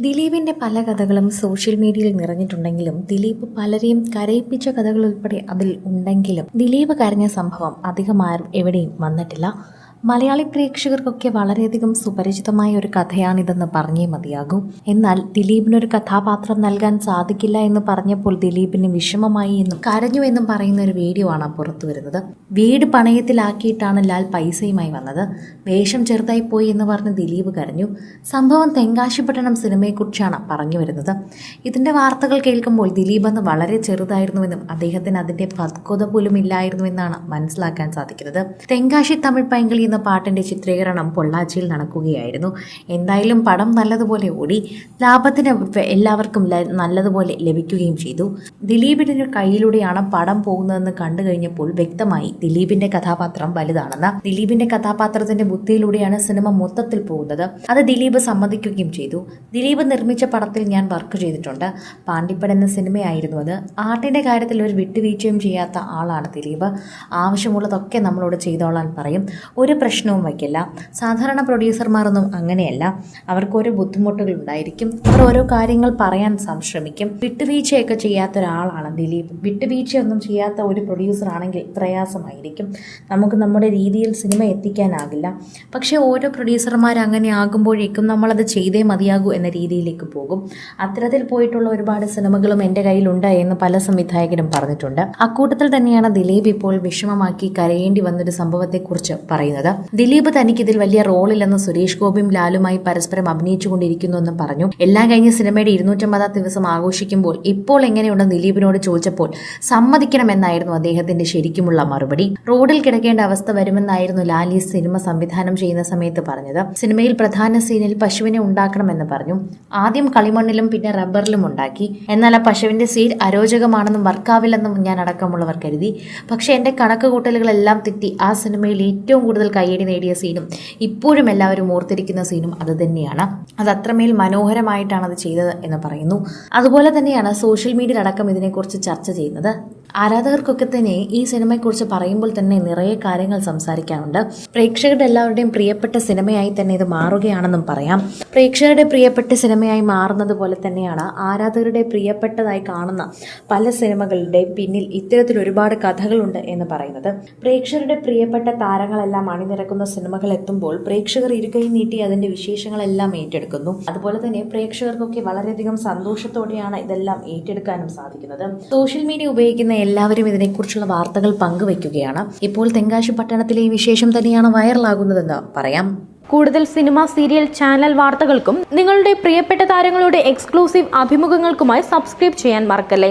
ദിലീപിന്റെ പല കഥകളും സോഷ്യൽ മീഡിയയിൽ നിറഞ്ഞിട്ടുണ്ടെങ്കിലും ദിലീപ് പലരെയും കരയിപ്പിച്ച കഥകൾ ഉൾപ്പെടെ അതിൽ ഉണ്ടെങ്കിലും ദിലീപ് കരഞ്ഞ സംഭവം അധികമാരും എവിടെയും വന്നിട്ടില്ല. മലയാളി പ്രേക്ഷകർക്കൊക്കെ വളരെയധികം സുപരിചിതമായ ഒരു കഥയാണിതെന്ന് പറഞ്ഞേ മതിയാകും. എന്നാൽ ദിലീപിനൊരു കഥാപാത്രം നൽകാൻ സാധിക്കില്ല എന്ന് പറഞ്ഞപ്പോൾ ദിലീപിന് വിഷമമായി എന്നും കരഞ്ഞു എന്നും പറയുന്ന ഒരു വീഡിയോ ആണ് പുറത്തു വരുന്നത്. വീട് പണയത്തിലാക്കിയിട്ടാണ് ലാൽ പൈസയുമായി വന്നത്. വേഷം ചെറുതായി പോയി എന്ന് പറഞ്ഞ് ദിലീപ് കരഞ്ഞു. സംഭവം തെങ്കാശിപട്ടണം സിനിമയെക്കുറിച്ചാണ് പറഞ്ഞു വരുന്നത്. ഇതിന്റെ വാർത്തകൾ കേൾക്കുമ്പോൾ ദിലീപ് അന്ന് വളരെ ചെറുതായിരുന്നുവെന്നും അദ്ദേഹത്തിന് അതിന്റെ പക്വത പോലും ഇല്ലായിരുന്നുവെന്നാണ് മനസ്സിലാക്കാൻ സാധിക്കുന്നത്. തെങ്കാശി തമിഴ് പൈങ്കിളി എന്ന പാട്ടിന്റെ ചിത്രീകരണം പൊള്ളാച്ചിയിൽ നടക്കുകയായിരുന്നു. എന്തായാലും പടം നല്ലതുപോലെ ഓടി ലാഭത്തിന് എല്ലാവർക്കും നല്ലതുപോലെ ലഭിക്കുകയും ചെയ്തു. ദിലീപിന്റെ ഒരു കയ്യിലൂടെയാണ് പടം പോകുന്നതെന്ന് കണ്ടു കഴിഞ്ഞപ്പോൾ വ്യക്തമായി ദിലീപിന്റെ കഥാപാത്രം വലുതാണെന്ന്. ദിലീപിന്റെ കഥാപാത്രത്തിന്റെ ബുദ്ധിയിലൂടെയാണ് സിനിമ മൊത്തത്തിൽ പോകുന്നത്. അത് ദിലീപ് സമ്മതിക്കുകയും ചെയ്തു. ദിലീപ് നിർമ്മിച്ച പടത്തിൽ ഞാൻ വർക്ക് ചെയ്തിട്ടുണ്ട്. പാണ്ടിപ്പട എന്ന സിനിമയായിരുന്നു അത്. ആർട്ടിന്റെ കാര്യത്തിൽ ഒരു വിട്ടുവീഴ്ചയും ചെയ്യാത്ത ആളാണ് ദിലീപ്. ആവശ്യമുള്ളതൊക്കെ നമ്മളോട് ചെയ്തോളാൻ പറയും. ഒരു പ്രശ്നവും വയ്ക്കില്ല. സാധാരണ പ്രൊഡ്യൂസർമാരൊന്നും അങ്ങനെയല്ല. അവർക്കൊരു ബുദ്ധിമുട്ടുകൾ ഉണ്ടായിരിക്കും അവർ ഓരോ കാര്യങ്ങൾ പറയാൻ സംശ്രമിക്കും. വിട്ടുവീഴ്ചയൊക്കെ ചെയ്യാത്ത ഒരാളാണ് ദിലീപ്. വിട്ടുവീഴ്ചയൊന്നും ചെയ്യാത്ത ഒരു പ്രൊഡ്യൂസർ ആണെങ്കിൽ പ്രയാസമായിരിക്കും. നമുക്ക് നമ്മുടെ രീതിയിൽ സിനിമ എത്തിക്കാനാകില്ല. പക്ഷേ ഓരോ പ്രൊഡ്യൂസർമാർ അങ്ങനെ ആകുമ്പോഴേക്കും നമ്മളത് ചെയ്തേ മതിയാകൂ എന്ന രീതിയിലേക്ക് പോകും. അത്തരത്തിൽ പോയിട്ടുള്ള ഒരുപാട് സിനിമകളും എന്റെ കയ്യിലുണ്ട് എന്ന് പല സംവിധായകരും പറഞ്ഞിട്ടുണ്ട്. അക്കൂട്ടത്തിൽ തന്നെയാണ് ദിലീപ് ഇപ്പോൾ വിഷമമാക്കി കരയേണ്ടി വന്നൊരു സംഭവത്തെക്കുറിച്ച് പറയുന്നത്. ദിലീപ് തനിക്ക് ഇതിൽ വലിയ റോളില്ലെന്ന് സുരേഷ് ഗോപിയും ലാലുമായി പരസ്പരം അഭിനയിച്ചുകൊണ്ടിരിക്കുന്നുവെന്നും പറഞ്ഞു. എല്ലാം കഴിഞ്ഞ് സിനിമയുടെ ഇരുന്നൂറ്റമ്പതാം ദിവസം ആഘോഷിക്കുമ്പോൾ ഇപ്പോൾ എങ്ങനെയുണ്ട് ദിലീപിനോട് ചോദിച്ചപ്പോൾ സമ്മതിക്കണമെന്നായിരുന്നു അദ്ദേഹത്തിന്റെ ശരിക്കുമുള്ള മറുപടി. റോഡിൽ കിടക്കേണ്ട അവസ്ഥ വരുമെന്നായിരുന്നു ലാൽ ഈ സിനിമ സംവിധാനം ചെയ്യുന്ന സമയത്ത് പറഞ്ഞത്. സിനിമയിൽ പ്രധാന സീനിൽ പശുവിനെ ഉണ്ടാക്കണമെന്ന് പറഞ്ഞു. ആദ്യം കളിമണ്ണിലും പിന്നെ റബ്ബറിലും ഉണ്ടാക്കി. എന്നാൽ ആ പശുവിന്റെ സീൻ അരോചകമാണെന്നും വർക്കാവില്ലെന്നും ഞാൻ അടക്കമുള്ളവർ കരുതി. പക്ഷേ എന്റെ കണക്ക് കൂട്ടലുകളെല്ലാം തെറ്റി ആ സിനിമയിൽ ഏറ്റവും കൂടുതൽ കയ്യടി നേടിയ സീനും ഇപ്പോഴും എല്ലാവരും ഓർത്തിരിക്കുന്ന സീനും അത് തന്നെയാണ്. അത് അത്രമേൽ മനോഹരമായിട്ടാണ് അത് ചെയ്തത് എന്ന് പറയുന്നു. അതുപോലെ തന്നെയാണ് സോഷ്യൽ മീഡിയയിലടക്കം ഇതിനെക്കുറിച്ച് ചർച്ച ചെയ്യുന്നത്. ആരാധകർക്കൊക്കെ തന്നെ ഈ സിനിമയെക്കുറിച്ച് പറയുമ്പോൾ തന്നെ നിറയെ കാര്യങ്ങൾ സംസാരിക്കാനുണ്ട്. പ്രേക്ഷകരുടെ എല്ലാവരുടെയും പ്രിയപ്പെട്ട സിനിമയായി തന്നെ ഇത് മാറുകയാണെന്നും പറയാം. പ്രേക്ഷകരുടെ പ്രിയപ്പെട്ട സിനിമയായി മാറുന്നത് പോലെ തന്നെയാണ് ആരാധകരുടെ പ്രിയപ്പെട്ടതായി കാണുന്ന പല സിനിമകളുടെ പിന്നിൽ ഇത്തരത്തിൽ ഒരുപാട് കഥകളുണ്ട് എന്ന് പറയുന്നത്. പ്രേക്ഷകരുടെ പ്രിയപ്പെട്ട താരങ്ങളെല്ലാം അണിനിരക്കുന്ന സിനിമകൾ എത്തുമ്പോൾ പ്രേക്ഷകർ ഇരുകൈ നീട്ടി അതിന്റെ വിശേഷങ്ങളെല്ലാം ഏറ്റെടുക്കുന്നു. അതുപോലെ തന്നെ പ്രേക്ഷകർക്കൊക്കെ വളരെയധികം സന്തോഷത്തോടെയാണ് ഇതെല്ലാം ഏറ്റെടുക്കാനും സാധിക്കുന്നത്. സോഷ്യൽ മീഡിയ ഉപയോഗിക്കുന്ന എല്ലാവരും ഇതിനെക്കുറിച്ചുള്ള വാർത്തകൾ പങ്കുവയ്ക്കുകയാണ് ഇപ്പോൾ തെങ്കാശി പട്ടണത്തിലെ ഈ വിശേഷം തന്നെയാണ് വൈറലാകുന്നതെന്ന് പറയാം. കൂടുതൽ സിനിമ സീരിയൽ ചാനൽ വാർത്തകൾക്കും നിങ്ങളുടെ പ്രിയപ്പെട്ട താരങ്ങളുടെ എക്സ്ക്ലൂസീവ് അഭിമുഖങ്ങൾക്കുമായി സബ്സ്ക്രൈബ് ചെയ്യാൻ മറക്കല്ലേ?